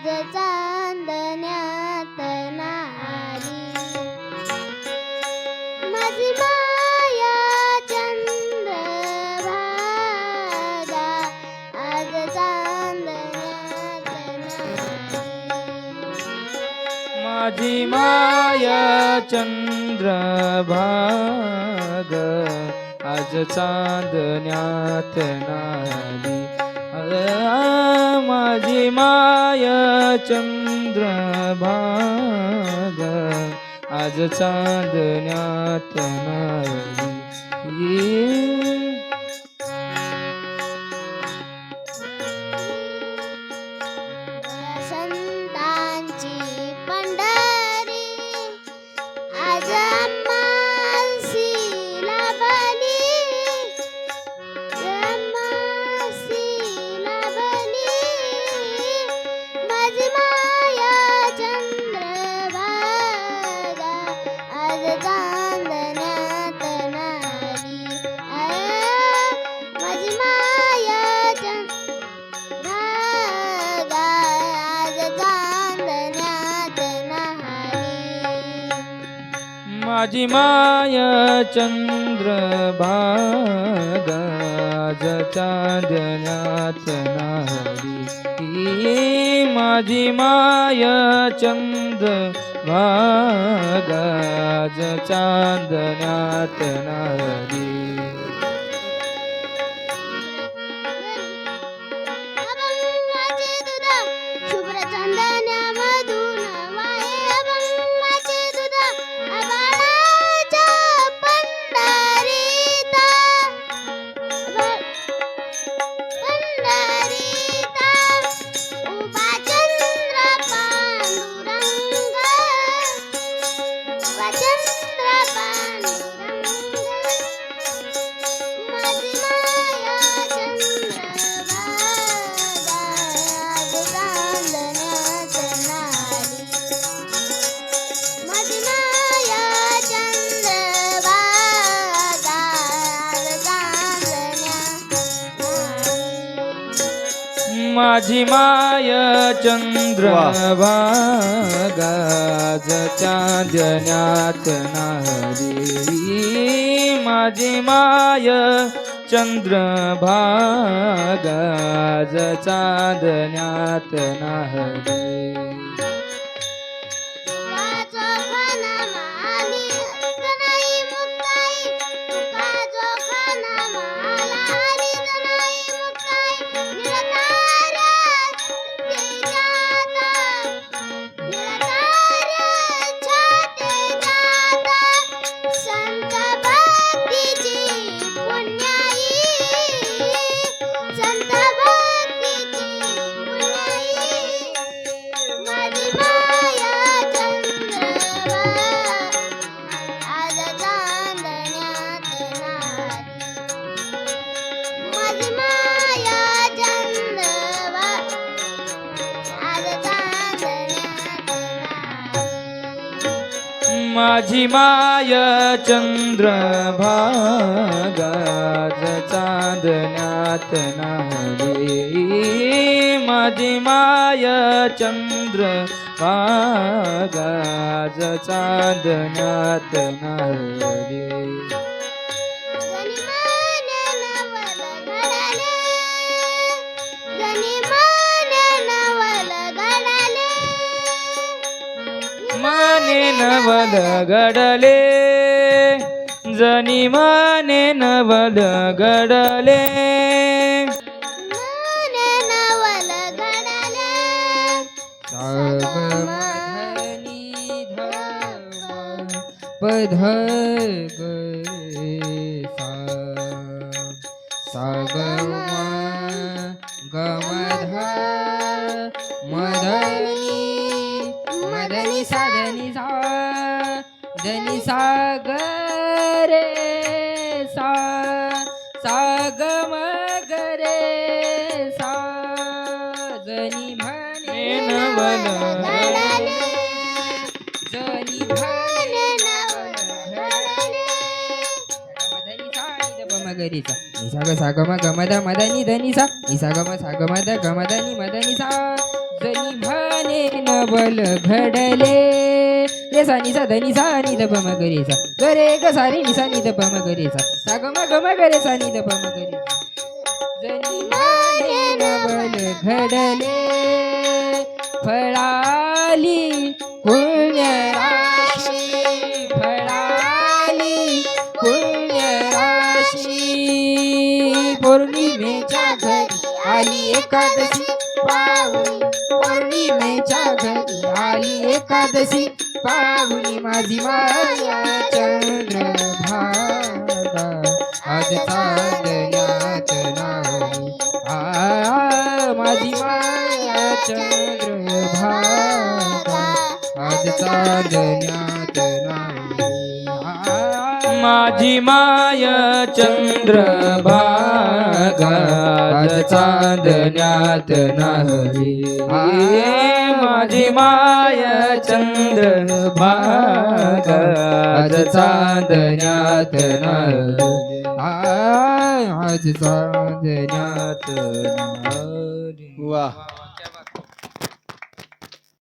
आज चांदण्यात नारी. माझी माया चंद भागा आज चांदण्यात नारी. माझी माया चंद्र भाग आज चांदण्यात नारी. माझी माया चंद्रभाग आज चांदण्यात नाही. माझी माय चंद्रभाग आज चांदण्यात नाहरी माझी माय चंद्रभाग आज चांदण्यात नाहरी माझी माय चंद्रभागाज चांदण्यात नाहरी माझी माय चंद्रभागाज चांदण्यात नाहरी माझी माय चंद्र भागाज चांदण्यात नाही माझी माय चंद्र भागाज चांदण्यात नाही नवल गडले जनी माने नवल घडाले पध सा धनी सागरे सा सागम गरे सा जनी म्हणे घडाले जनी मगरीचा निसा ग सा. ग म ग म द म द नि ध नि सा. निसा ग म सा ग म द ग म द नि म द नि सा. जनी म्हणे नवल घडले. रे सानी सा धनी सा नि ध प म ग सा गरे ग सारी रे नि सा नि ध प म ग सा सा ग म ग म गरे सा नि ध प म ग रे सा जनी म्हणे नवल घडले फळाली पुण्य राशी फळाली पुण्य राशी पौर्णिमेच्या घरी आली एकादशी पाहुणी पौर्णिमेच्या घरी. आली एकादशी. पाहुणी माझी माया चंद्रभागा. आज चांदण्यात नाही आ माझी माया चंद्रभागा. आज चांदण्यात माझी माय चंद्रभागा आज चांदण्यात नाही. माझी माय चंद्रभागा आज चांदण्यात नाही. आज चांदण्यात नाही. वा.